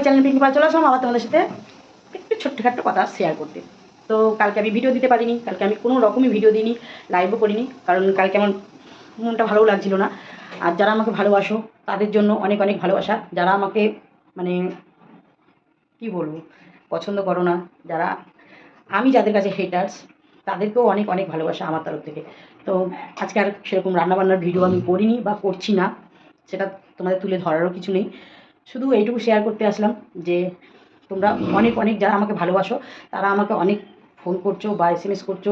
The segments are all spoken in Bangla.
মাই চ্যানেল পিঙ্কি পাল চলে আসলাম, আবার তোমাদের সাথে একটু ছোট্টখাট্ট কথা শেয়ার করতে। তো কালকে আমি ভিডিও দিতে পারিনি, কালকে আমি কোনো রকমই ভিডিও দিইনি লাইভও করিনি, কারণ কালকে আমার মনটা ভালো লাগছিল না। আর যারা আমাকে ভালোবাসো, তাদের জন্য অনেক অনেক ভালোবাসা। যারা আমাকে মানে কি বলব, পছন্দ করো না, যারা আমি যাদের কাছে হেটার্স তাদেরকেও অনেক অনেক ভালোবাসা আমার তরফ থেকে। তো আজকে আর সেরকম রান্নাবান্নার ভিডিও আমি করিনি বা করছি না, সেটা তোমাদের তুলে ধরারও কিছু নেই। শুধু এইটুকু শেয়ার করতে আসলাম যে তোমরা অনেক অনেক যারা আমাকে ভালোবাসো, তারা আমাকে অনেক ফোন করছ বা এস এম এস করছ,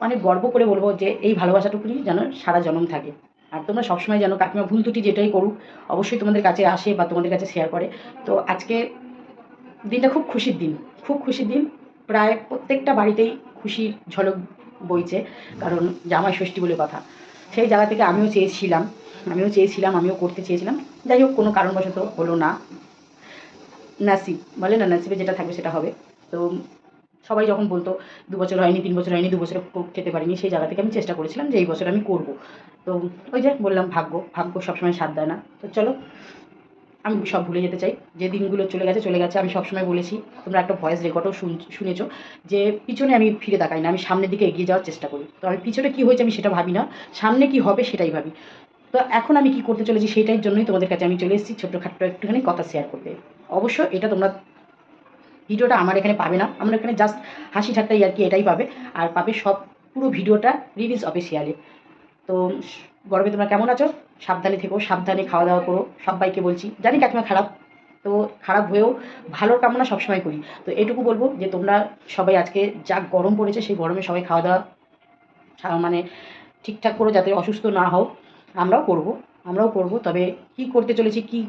অনেক গর্ব করে বলব যে এই ভালোবাসাটুকুনি যেন সারা জনম থাকে। আর তোমরা সবসময় যেন কাকিমা ভুল ত্রুটি যেটাই করুক, অবশ্যই তোমাদের কাছে আসে বা তোমাদের কাছে শেয়ার করে। তো আজকে দিনটা খুব খুশির দিন, খুব খুশির দিন। প্রায় প্রত্যেকটা বাড়িতেই খুশির ঝলক বইছে, কারণ জামাই ষষ্ঠী বলে কথা। সেই জায়গা থেকে আমিও চেয়েছিলাম আমিও চেয়েছিলাম, আমিও করতে চেয়েছিলাম। যাই হোক, কোনো কারণবশত হলো না। নাসিব, বলে না নাসিবে যেটা থাকবে সেটা হবে। তো সবাই যখন বলতো, দু বছর হয়নি, তিন বছর হয়নি, দু বছর খেতে পারিনি সেই জায়গা থেকে আমি চেষ্টা করেছিলাম যে এই বছর আমি করব। তো ওই যে বললাম, ভাগ্য ভাগ্য সবসময় সাথ দেয় না। তো চলো, আমি সব ভুলে যেতে চাই। যে দিনগুলো চলে গেছে চলে গেছে, আমি সবসময় বলেছি। তোমরা একটা ভয়েস রেকর্ডও শুন, শুনেছো যে পিছনে আমি ফিরে তাকাই না, আমি সামনের দিকে এগিয়ে যাওয়ার চেষ্টা করি। তো আমি পিছনে কী হয়েছে আমি সেটা ভাবি না, সামনে কি হবে সেটাই ভাবি। তো এখন আমি কি করতে চলেছি সেটাই জন্যই তোমাদের কাছে আমি চলে এসেছি ছোট্টখাট্ট একটুখানি কথা শেয়ার করতে। অবশ্য এটা তোমরা ভিডিওটা আমার এখানে পাবে না, আমার এখানে জাস্ট হাসি ঠাট্টাই আর কি এটাই পাবে, আর পাবে সব পুরো ভিডিওটা রিলিজ অফিসিয়ালে তো গরমে তোমরা কেমন আছো? সাবধানে থেকো, সাবধানে খাওয়া দাওয়া করো, সবাইকে বলছি, জানি কাকিমা খারাপ, তো খারাপ হয়েও ভালোর কামনা সবসময় করি। তো এটুকু বলব যে তোমরা সবাই আজকে যা গরম পড়েছে, সেই গরমে সবাই খাওয়া দাওয়া মানে ঠিকঠাক করে যাতে অসুস্থ না হও। আমরাও করব আমরাও করব। তবে কি করতে চলেছি, কি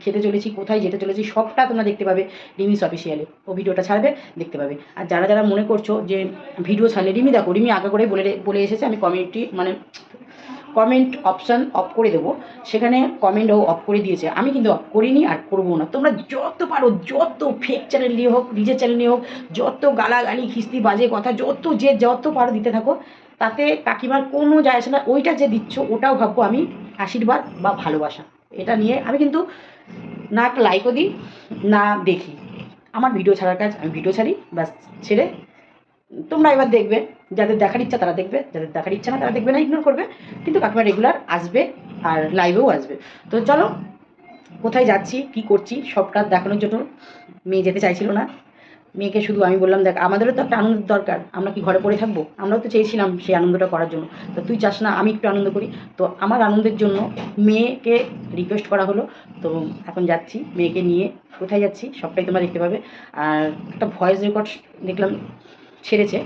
খেতে চলেছি, কোথায় যেতে চলেছি, সবটা তোমরা দেখতে পাবে রিমিস অফিসিয়ালে। ও ভিডিওটা ছাড়বে, দেখতে পাবে। আর যারা যারা মনে করছ যে ভিডিও ছাড়লে, রিমি দেখো, রিমি আগে করে বলে বলে এসেছে, আমি কমিউনিটি মানে কমেন্ট অপশান অফ করে দেবো। সেখানে কমেন্টও অফ করে দিয়েছে। আমি কিন্তু অফ করিনি আর করব না। তোমরা যত পারো, যত ফেক চ্যানেল নিয়ে হোক, নিজের চ্যানেল নিয়ে হোক, যত গালাগালি, খিস্তি বাজে কথা, যত যে যত পারো দিতে থাকো। তাতে কাকিমার কোনো যায় আসে না। ওইটা যে দিচ্ছ, ওটাও ভাববো আমি আশীর্বাদ বা ভালোবাসা। এটা নিয়ে আমি কিন্তু না একটা লাইকও দিই, না দেখি। আমার ভিডিও ছাড়ার কাজ আমি ভিডিও ছাড়ি, ব্যাস, ছেড়ে। তোমরা এবার দেখবে, যাদের দেখার ইচ্ছা তারা দেখবে, যাদের দেখার ইচ্ছা না তারা দেখবে না ইগনোর করবে। কিন্তু কাকিমা রেগুলার আসবে আর লাইভেও আসবে। তো চলো, কোথায় যাচ্ছি, কি করছি, সবটা দেখানোর জন্য মেয়ে যেতে চাইছিল না। মেয়েকে শুধু আমি বললাম, দেখ, আমাদেরও তো একটা আনন্দের দরকার। আমরা কি ঘরে পড়ে থাকব? আমরাও তো চেয়েছিলাম সেই আনন্দটা করার জন্য। তো তুই চাস না, আমি একটু আনন্দ করি? তো আমার আনন্দের জন্য মেয়েকে রিকোয়েস্ট করা হলো। তো এখন যাচ্ছি, মেয়েকে নিয়ে কোথায় যাচ্ছি সবটাই তোমরা দেখতে পাবে। আর একটা ভয়েস রেকর্ড দেখলাম ছেড়েছে।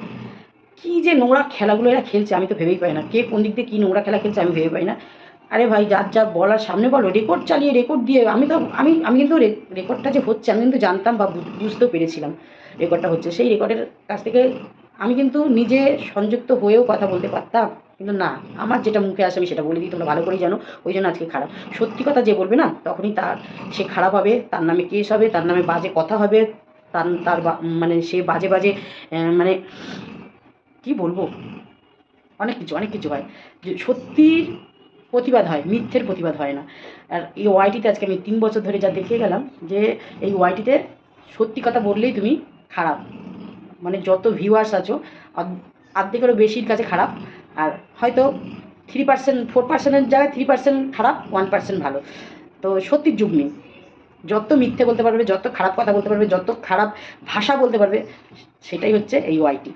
কি যে নোংরা খেলাগুলো এরা খেলছে আমি তো ভেবেই পাই না। কে কোন দিক দিয়ে কী নোংরা খেলা খেলছে আমি ভেবে পাই না। আরে ভাই, যার যা বলার সামনে বলো রেকর্ড চালিয়ে রেকর্ড দিয়ে, আমি তো, আমি আমি কিন্তু রেকর্ডটা যে হচ্ছে, আমি কিন্তু জানতাম বা বুঝতেও পেরেছিলাম রেকর্ডটা হচ্ছে। সেই রেকর্ডের কাছ থেকে আমি কিন্তু নিজে সংযুক্ত হয়েও কথা বলতে পারতাম, কিন্তু না, আমার যেটা মুখে আসে আমি সেটা বলে দিই, তোমরা ভালো করেই জানো, ওই জন্য আজকে খারাপ। সত্যি কথা যে বলবে না, তখনই তার, সে খারাপ হবে, তার নামে কেস হবে, তার নামে বাজে কথা হবে, তার তার মানে সে বাজে বাজে মানে কি বলব? অনেক কিছু অনেক কিছু হয় যে সত্যির প্রতিবাদ হয়, মিথ্যের প্রতিবাদ হয় না। আর এই ওয়াইটিতে আজকে আমি তিন বছর ধরে যা দেখে গেলাম যে এই ওয়াইটিতে সত্যি কথা বললেই তুমি খারাপ। মানে যত ভিউয়ার্স আছো অর্ধ- অর্ধেকেরও বেশির কাছে খারাপ। আর হয়তো থ্রি পার্সেন্ট ফোর পার্সেন্টের জায়গায় থ্রি পার্সেন্ট খারাপ ওয়ান পার্সেন্ট ভালো। তো সত্যির যুগ নেই। যত মিথ্যে বলতে পারবে, যত খারাপ কথা বলতে পারবে, যত খারাপ ভাষা বলতে পারবে, সেটাই হচ্ছে এই ওয়াইটি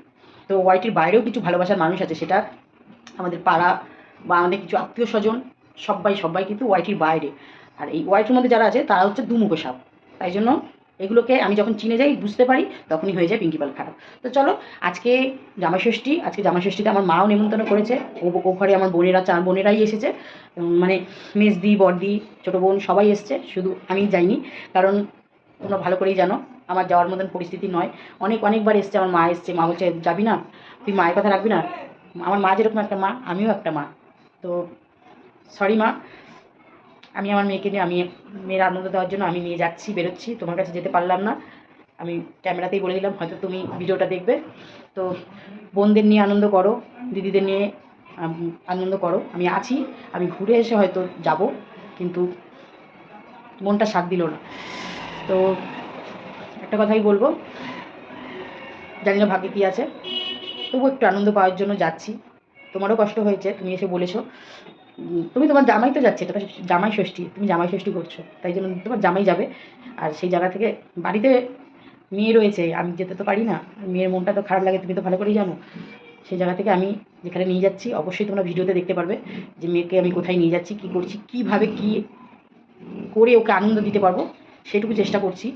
তো ওয়াইটির বাইরেও কিছু ভালোবাসার মানুষ আছে, সেটা আমাদের পাড়া বা আমাদের কিছু আত্মীয় স্বজন, সবাই সবাই কিন্তু ওয়াইটির বাইরে। আর এই ওয়াইটির মধ্যে যারা আছে, তারা হচ্ছে দুমুখো সাপ। তাই জন্য এগুলোকে আমি যখন চিনে যাই, বুঝতে পারি, তখনই হয়ে যায় পিঙ্কিপাল খারাপ। তো চলো, আজকে জামাষষ্ঠী আজকে জামাষষ্ঠীতে আমার মাও নিমন্ত্রণ করেছে। ও ও ঘরে আমার বোনেরা, চার বোনেরাই এসেছে। মানে মেজদি, বড়দি, ছোটো বোন সবাই এসছে। শুধু আমি যাইনি, কারণ তোমরা ভালো করেই জানো, আমার যাওয়ার মতন পরিস্থিতি নয়। অনেক, অনেকবার এসছে, আমার মা এসছে। মা বলছে, যাবি না? তুই মায়ের কথা রাখবি না? আমার মা যেরকম একটা মা, আমিও একটা মা। তো সরি মা, আমি আমার মেয়েকে নিয়ে, আমি মেয়ের আনন্দ দেওয়ার জন্য আমি নিয়ে যাচ্ছি, বেরোচ্ছি, তোমার কাছে যেতে পারলাম না। আমি ক্যামেরাতেই বলে দিলাম, হয়তো তুমি ভিডিওটা দেখবে। তো বোনদের নিয়ে আনন্দ করো, দিদিদের নিয়ে আনন্দ করো। আমি আছি, আমি ঘুরে এসে হয়তো যাব, কিন্তু মনটা সাথ দিল না। তো একটা কথাই বলব, জানি না ভাগ্যে কী আছে তবু একটু আনন্দ পাওয়ার জন্য যাচ্ছি। তোমারও কষ্ট হয়েছে, তুমি এসে বলেছ। তুমি তোমার জামাই তো যাচ্ছে, এটা জামাই ষষ্ঠী, তুমি জামাই ষষ্ঠী করছ, তাই জন্য তোমার জামাই যাবে। আর সেই জায়গা থেকে বাড়িতে মেয়ে রয়েছে, আমি যেতে তো পারি না, মেয়ের মনটা তো খারাপ লাগে, তুমি তো ভালো করেই জানো। সেই জায়গা থেকে আমি যেখানে নিয়ে যাচ্ছি, অবশ্যই তোমরা ভিডিওতে দেখতে পারবে যে মেয়েকে আমি কোথায় নিয়ে যাচ্ছি, কী করছি, কীভাবে কী করে ওকে আনন্দ দিতে পারব, সেটুকু চেষ্টা করছি।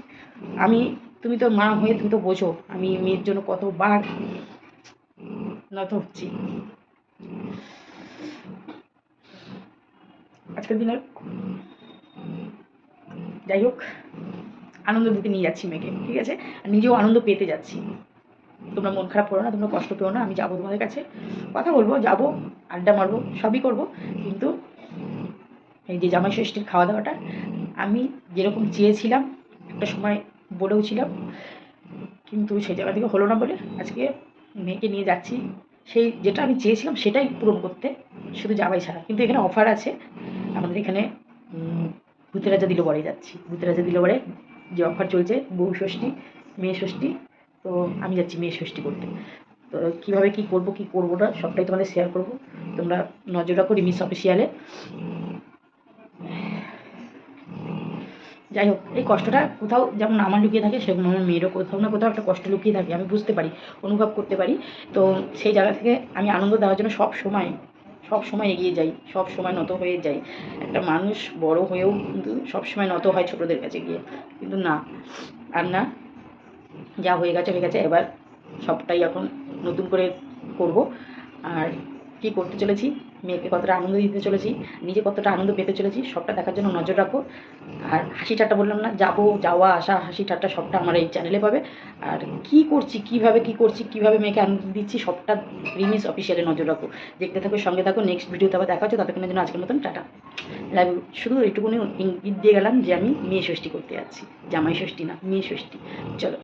আমি, তুমি তো মা হয়ে তুমি তো বোঝো, আমি মেয়ের জন্য কতবার নত হচ্ছি। আজকের দিনের যাই হোক, আনন্দ দিতে নিয়ে যাচ্ছি মেয়েকে, ঠিক আছে? আর নিজেও আনন্দ পেতে যাচ্ছি। তোমরা মন খারাপ করো না, তোমরা কষ্ট পেও না, আমি যাব তোমাদের কাছে। কথা বলব, যাব, আড্ডা মারবো, সবই করব, কিন্তু এই যে জামাই ষষ্ঠীর খাওয়া দাওয়াটা, আমি যেরকম চেয়েছিলাম, একটা সময় বলেও ছিলাম কিন্তু সেই জায়গা থেকে হলো না বলে আজকে মেয়েকে নিয়ে যাচ্ছি। সেই যেটা আমি চেয়েছিলাম সেটাই পূরণ করতে, শুধু যাবাই ছাড়া। কিন্তু এখানে অফার আছে, আমাদের এখানে ভূতেরাজা ভূতের দিল বরে যাচ্ছি। ভূতেরাজা দিল বরে যে অফার চলছে বহু ষষ্ঠী, মেয়ে ষষ্ঠী, তো আমি যাচ্ছি মেয়ে ষষ্ঠী করতে। তো কীভাবে কী করব কী করব না, সবটাই তোমাদের শেয়ার করব। তোমরা নজর রাখো রিমিস অফিসিয়ালে যাই হোক, এই কষ্টটা কোথাও যেমন আমার লুকিয়ে থাকে, সেরকম আমার মেয়েরও কোথাও না কোথাও একটা কষ্ট লুকিয়ে থাকে, আমি বুঝতে পারি, অনুভব করতে পারি। তো সেই জায়গা থেকে আমি আনন্দ দেওয়ার জন্য সব সময় সব সময় এগিয়ে যাই, সব সময় নত হয়ে যাই। একটা মানুষ বড় হয়েও কিন্তু সব সময় নত হয় ছোটদের কাছে গিয়ে। কিন্তু না, আর না, যা হয়ে গেছে হয়ে গেছে, এবার সবটাই এখন নতুন করে করব। আর কী করতে চলেছি, মেয়েকে কতটা আনন্দ দিতে চলেছি, নিজে কতটা আনন্দ পেতে চলেছি, সবটা দেখার জন্য নজর রাখো আর হাসি ঠাট্টা বললাম না, যাব, যাওয়া, আসা, হাসি ঠাট্টা সবটা আমার এই চ্যানেলে পাবে। আর কি করছি, কীভাবে কি করছি, কীভাবে মেয়েকে আনন্দ দিচ্ছি, সবটা রিমিস অফিসিয়ালে নজর রাখো দেখতে থাকো, সঙ্গে থাকো নেক্সট ভিডিওতে আবার দেখা হচ্ছে, ততক্ষণের জন্য আজকের মতন, টাটা। লাইভ শুধু এইটুকুনি ইঙ্গিত দিয়ে গেলাম যে আমি মেয়ে ষষ্ঠী করতে যাচ্ছি। জামাই ষষ্ঠী না, মেয়ে ষষ্ঠী। চলো।